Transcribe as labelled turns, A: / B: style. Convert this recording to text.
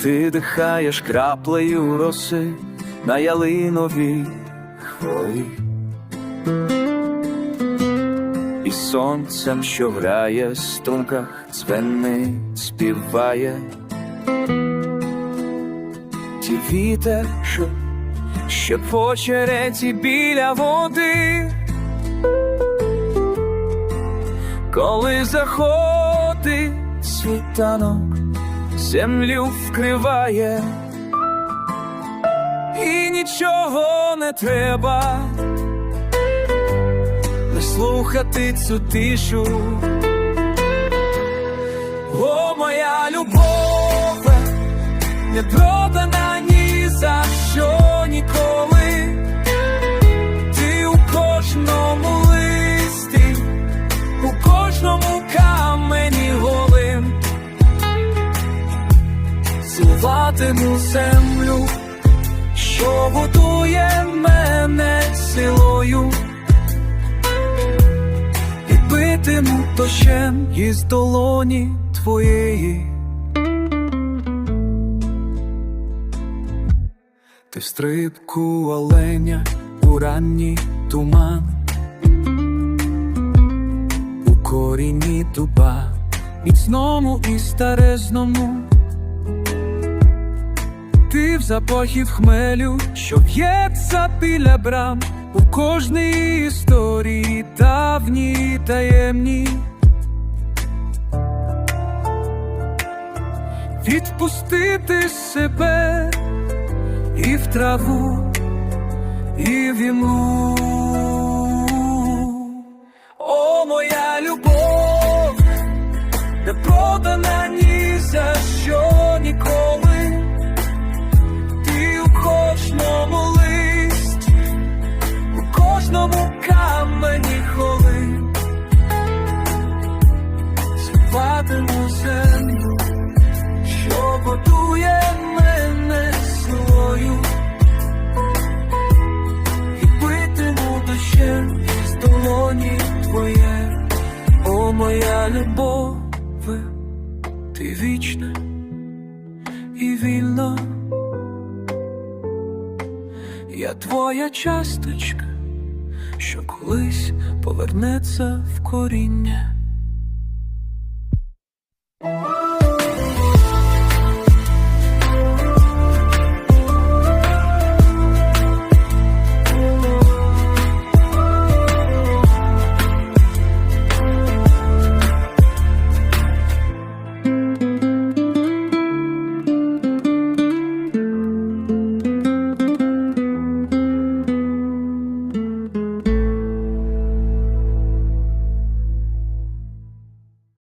A: ти дихаєш краплею роси на ялиновій хвої. І сонцем, що грає в струнках, дзвенить, співає. Ті вітер, що ще по череті біля води. Коли заходить світанок, землю вкриває, і нічого не треба, не слухати цю тишу. О, моя любов, не продана Цілуватиму землю, що будує мене силою. І битиму дощем із долоні твоєї. Ти стрибку оленя у ранній туман, у корінні дуба, міцному і старезному. Ти в запахі хмелю, що в'ється біля брам, у кожній історії давній таємній. Відпустити себе і в траву, і в імлу. О, моя любов, не продана кожному камені холи. Співатиму землю, що будує мене силою. І битиму дощем із долоні твоє, о моя любов, ти вічна і вільна. Я твоя часточка, що колись повернеться в коріння.